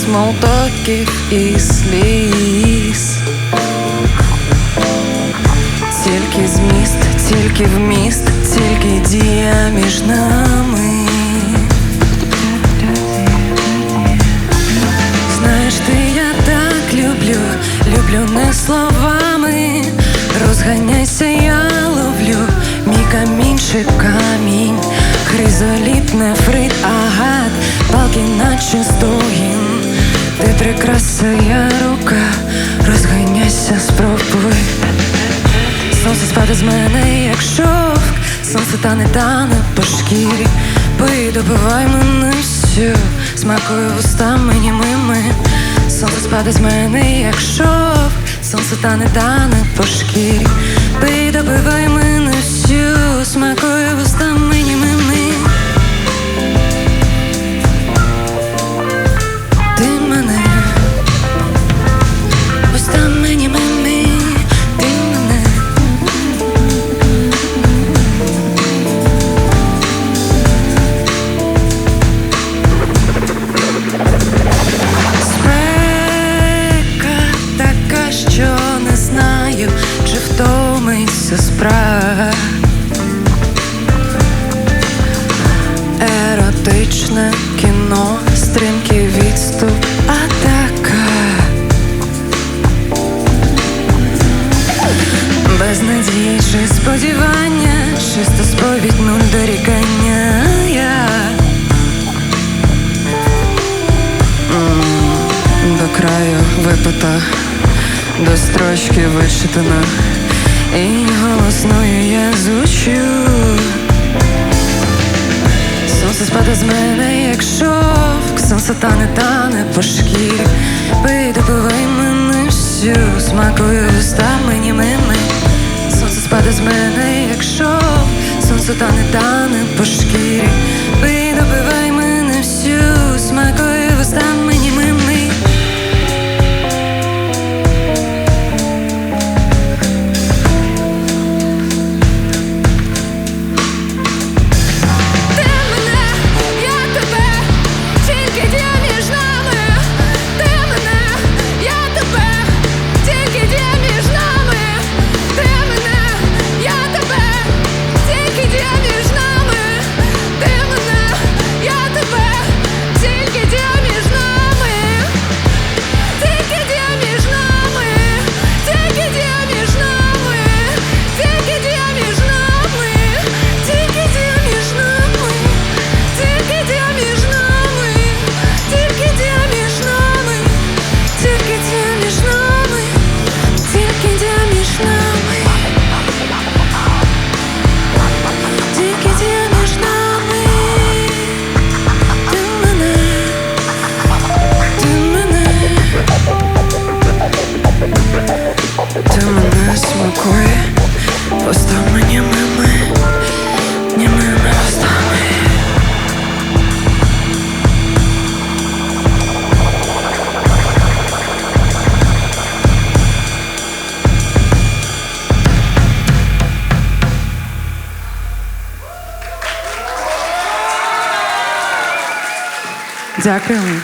смолтоків і сліз. Тільки зміст, тільки вміст, тільки дія між нами. Знаєш, ти я так люблю, люблю не словами. Розганяйся, я ловлю, мій камінчик камінь, хризоліт, нефрит, агат, Ти прикраса, я рука, розганяйся, спробуй. Сонце спаде з мене, як шовк, сонце тане тане по шкірі. Пий, добивай мене всю, смакою вустами німими. Сонце спаде з мене, як шовк, сонце тане тане по шкірі. Пий, добивай мене всю, смакою вустами німими. Без надії чи сподівання, чисто сповідь нуль дорікання. Я до краю випита, до строчки вичитана, і голосною я звучу. Сонце спаде з мене, як шовк, сонце тане, тане по шкірі. Пий, допивай мене всю, смакою устами німими. Сонце спаде з мене, як шовк, сонце тане, тане по шкірі. Ви добивай мене всю, смакою устами Дякуємо.